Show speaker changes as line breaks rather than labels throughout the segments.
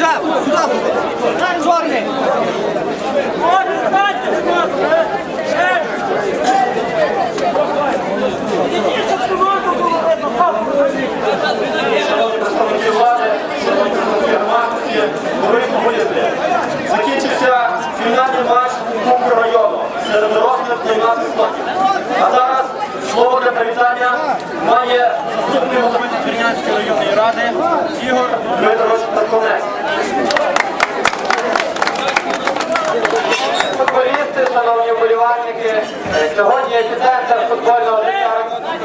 Чап, сюди. Чорний.
Закінчився фінальний матч Кубку району серед дорослих та юнацьких складів. А зараз слово для привітання має заступник голови Надвірнянської районної ради Ігор Дмитрович Тарконець.
Е, сьогодні епіцентр футбольного життя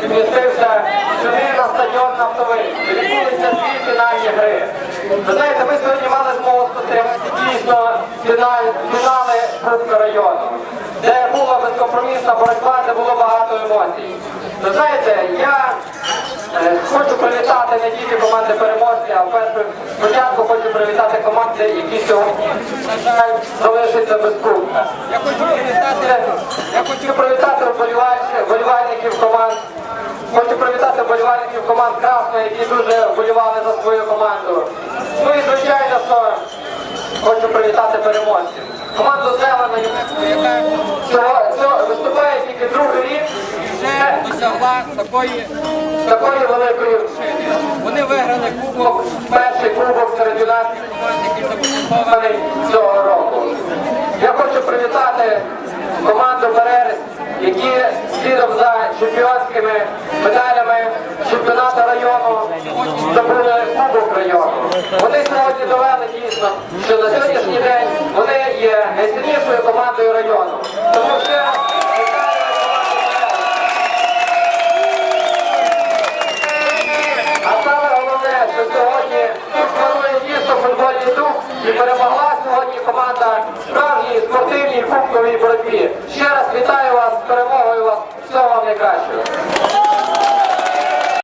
змістився сюди на стадіон нафтовий. Відбулися дві фінальні гри. Ви знаєте, ми сьогодні мали змогу спостерігати дійсно фіналь, фінали Кубка району, де була безкомпромісна боротьба, де було багато емоцій. Ви знаєте, я е, хочу привітати не тільки команди переможці, а в першу спочатку хочу привітати команди, які сьогодні, залишаться без кубка. Я хочу привітати, я хочу привітати вболівальників- команд. Хочу привітати вболівальників команд Красно, які дуже вболівали за свою команду. Ну і звичайно, що хочу привітати переможців. Команду Зелена яка другий рік. Вже
досягла такої.
такої великої вершини.
Вони виграли кубок,
Перший кубок серед юнацьких
команд, який запропонований.
цього року. Я хочу привітати команду Беререс, які слідом за чемпіонськими медалями чемпіонату району здобули кубок району. Вони сьогодні довели дійсно, що на сьогоднішній день вони є найсильнішою командою району. Тому що команда в справжній спортивній кубковій боротьбі. Ще раз вітаю вас